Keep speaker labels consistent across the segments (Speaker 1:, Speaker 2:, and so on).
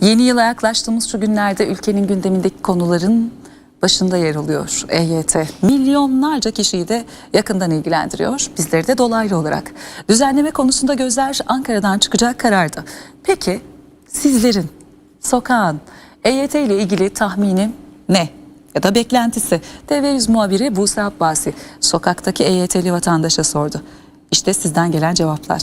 Speaker 1: Yeni yıla yaklaştığımız şu günlerde ülkenin gündemindeki konuların başında yer alıyor EYT. Milyonlarca kişiyi de yakından ilgilendiriyor. Bizleri de dolaylı olarak. Düzenleme konusunda gözler Ankara'dan çıkacak kararda. Peki sizlerin, sokağın EYT ile ilgili tahmini ne? Ya da beklentisi. TV100 muhabiri Buse Abbasi sokaktaki EYT'li vatandaşa sordu. İşte sizden gelen cevaplar.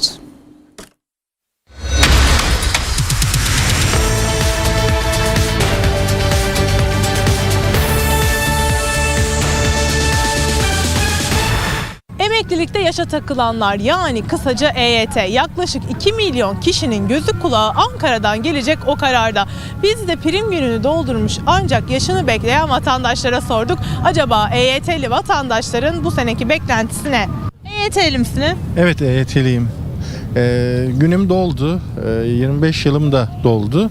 Speaker 2: Emeklilikte yaşa takılanlar yani kısaca EYT yaklaşık 2 milyon kişinin gözü kulağı Ankara'dan gelecek o kararda. Biz de prim gününü doldurmuş ancak yaşını bekleyen vatandaşlara sorduk. Acaba EYT'li vatandaşların bu seneki beklentisi ne? EYT'li misiniz?
Speaker 3: Evet EYT'liyim. Ee, günüm doldu. Ee, 25 yılım da doldu.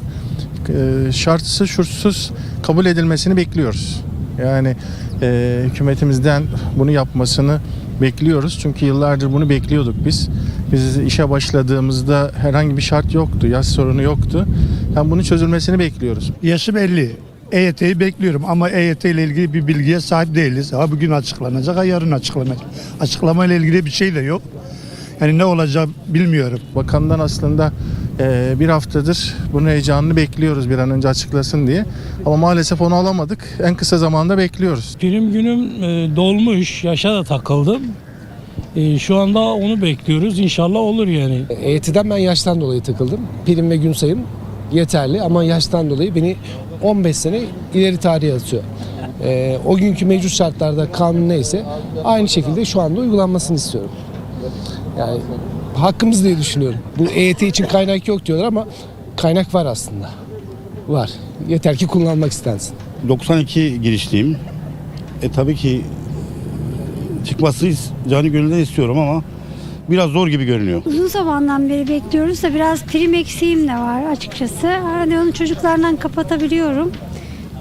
Speaker 3: Ee, şartsız şurtsuz kabul edilmesini bekliyoruz. Yani e, hükümetimizden bunu yapmasını bekliyoruz. Çünkü yıllardır bunu bekliyorduk biz. Biz işe başladığımızda herhangi bir şart yoktu. Yaz sorunu yoktu. Yani bunun çözülmesini bekliyoruz.
Speaker 4: Yaşım 50. EYT'yi bekliyorum ama EYT ile ilgili bir bilgiye sahip değiliz. Ha bugün açıklanacak, ha yarın açıklanacak. Açıklama ile ilgili bir şey de yok. Yani ne olacak bilmiyorum.
Speaker 3: Bakandan aslında e, bir haftadır bunun heyecanını bekliyoruz bir an önce açıklasın diye. Ama maalesef onu alamadık. En kısa zamanda bekliyoruz.
Speaker 5: Günüm günüm e, dolmuş, yaşa da takıldım. E, şu anda onu bekliyoruz. İnşallah olur yani.
Speaker 6: EYT'den ben yaştan dolayı takıldım. Prim ve gün sayım yeterli ama yaştan dolayı beni 15 sene ileri tarihe atıyor. Ee, o günkü mevcut şartlarda kanun neyse aynı şekilde şu anda uygulanmasını istiyorum. Yani hakkımız diye düşünüyorum. Bu EYT için kaynak yok diyorlar ama kaynak var aslında. Var. Yeter ki kullanmak istensin.
Speaker 7: 92 girişliyim. E tabii ki çıkması cani gönülden istiyorum ama biraz zor gibi görünüyor.
Speaker 8: Uzun zamandan beri bekliyoruz da biraz prim eksiğim de var açıkçası. Hani onu çocuklardan kapatabiliyorum.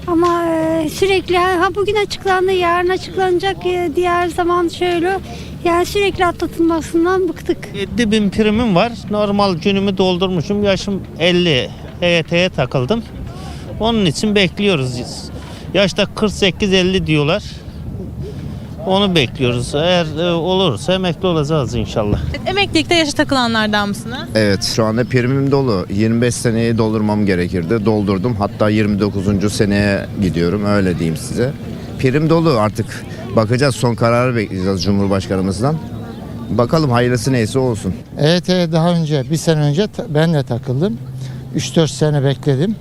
Speaker 8: Ama e, sürekli ha bugün açıklandı, yarın açıklanacak, e, diğer zaman şöyle. Yani sürekli atlatılmasından bıktık.
Speaker 9: 7 bin primim var. Normal günümü doldurmuşum. Yaşım 50. EYT'ye takıldım. Onun için bekliyoruz. Yaşta 48-50 diyorlar. Onu bekliyoruz. Eğer e, olursa emekli olacağız inşallah.
Speaker 2: Emeklilikte yaşa takılanlardan mısınız?
Speaker 10: Evet şu anda primim dolu. 25 seneyi doldurmam gerekirdi. Doldurdum. Hatta 29. seneye gidiyorum öyle diyeyim size. Prim dolu artık. Bakacağız son kararı bekleyeceğiz Cumhurbaşkanımızdan. Bakalım hayırlısı neyse olsun.
Speaker 11: EYT'ye daha önce bir sene önce ben de takıldım. 3-4 sene bekledim.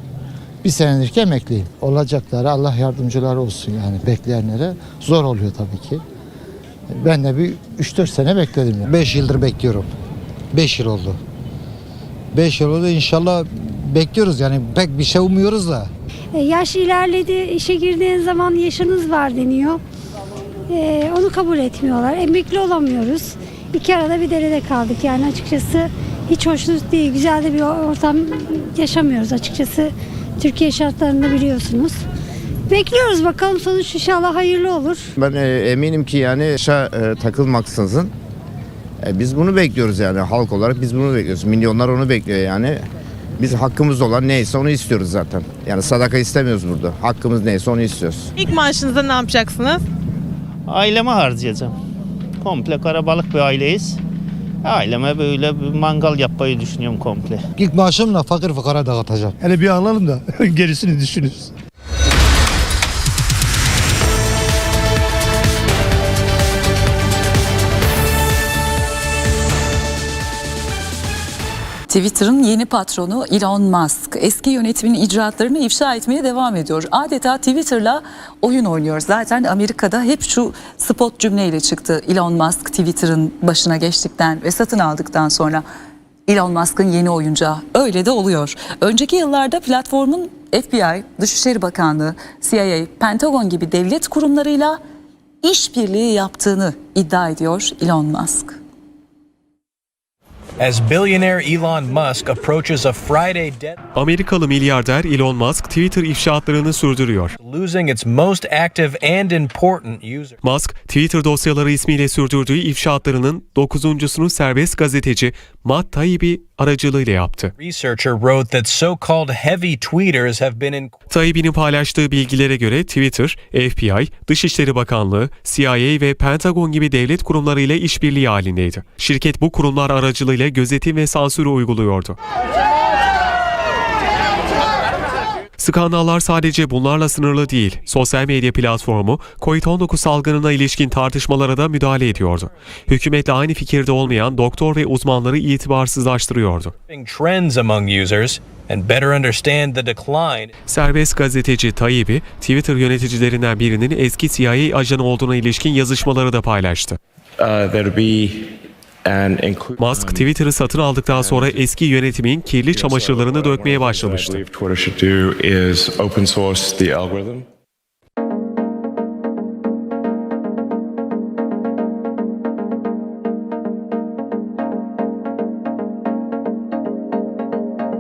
Speaker 11: Bir senedir ki emekliyim. Olacaklara Allah yardımcıları olsun yani bekleyenlere. Zor oluyor tabii ki. Ben de bir 3-4 sene bekledim. Yani.
Speaker 12: 5 yıldır bekliyorum. 5 yıl oldu. 5 yıl oldu inşallah bekliyoruz yani pek bir şey umuyoruz da.
Speaker 8: E, yaş ilerledi, işe girdiğin zaman yaşınız var deniyor. E, onu kabul etmiyorlar. Emekli olamıyoruz. İki arada bir derede kaldık yani açıkçası hiç hoşnut değil. Güzel de bir ortam yaşamıyoruz açıkçası. Türkiye şartlarında biliyorsunuz. Bekliyoruz bakalım sonuç inşallah hayırlı olur.
Speaker 10: Ben e, eminim ki yani yaşa e, takılmaksızın e, biz bunu bekliyoruz yani halk olarak biz bunu bekliyoruz. Milyonlar onu bekliyor yani. Biz hakkımız olan neyse onu istiyoruz zaten. Yani sadaka istemiyoruz burada. Hakkımız neyse onu istiyoruz.
Speaker 2: İlk maaşınızda ne yapacaksınız?
Speaker 9: Aileme harcayacağım. Komple karabalık bir aileyiz. Aileme böyle bir mangal yapmayı düşünüyorum komple.
Speaker 12: İlk maaşımla fakir fukara dağıtacağım.
Speaker 4: Hele bir alalım da gerisini düşünürüz.
Speaker 1: Twitter'ın yeni patronu Elon Musk eski yönetimin icraatlarını ifşa etmeye devam ediyor. Adeta Twitter'la oyun oynuyor. Zaten Amerika'da hep şu spot cümleyle çıktı. Elon Musk Twitter'ın başına geçtikten ve satın aldıktan sonra Elon Musk'ın yeni oyuncağı. Öyle de oluyor. Önceki yıllarda platformun FBI, Dışişleri Bakanlığı, CIA, Pentagon gibi devlet kurumlarıyla işbirliği yaptığını iddia ediyor Elon Musk.
Speaker 13: As billionaire Elon Musk approaches a Friday dead
Speaker 14: Amerikalı milyarder Elon Musk Twitter ifşaatlarını sürdürüyor.
Speaker 13: losing its most active and important user.
Speaker 14: Musk, Twitter dosyaları ismiyle sürdürdüğü ifşaatlarının dokuzuncusunu serbest gazeteci Matt Taibbi aracılığıyla yaptı. Tayyip'in paylaştığı bilgilere göre Twitter, FBI, Dışişleri Bakanlığı, CIA ve Pentagon gibi devlet kurumları ile işbirliği halindeydi. Şirket bu kurumlar aracılığıyla gözetim ve sansürü uyguluyordu. Skandallar sadece bunlarla sınırlı değil. Sosyal medya platformu COVID-19 salgınına ilişkin tartışmalara da müdahale ediyordu. Hükümetle aynı fikirde olmayan doktor ve uzmanları itibarsızlaştırıyordu. Serbest gazeteci Tayyip'i Twitter yöneticilerinden birinin eski CIA ajanı olduğuna ilişkin yazışmaları da paylaştı. Musk Twitter'ı satın aldıktan sonra eski yönetimin kirli çamaşırlarını dökmeye başlamıştı.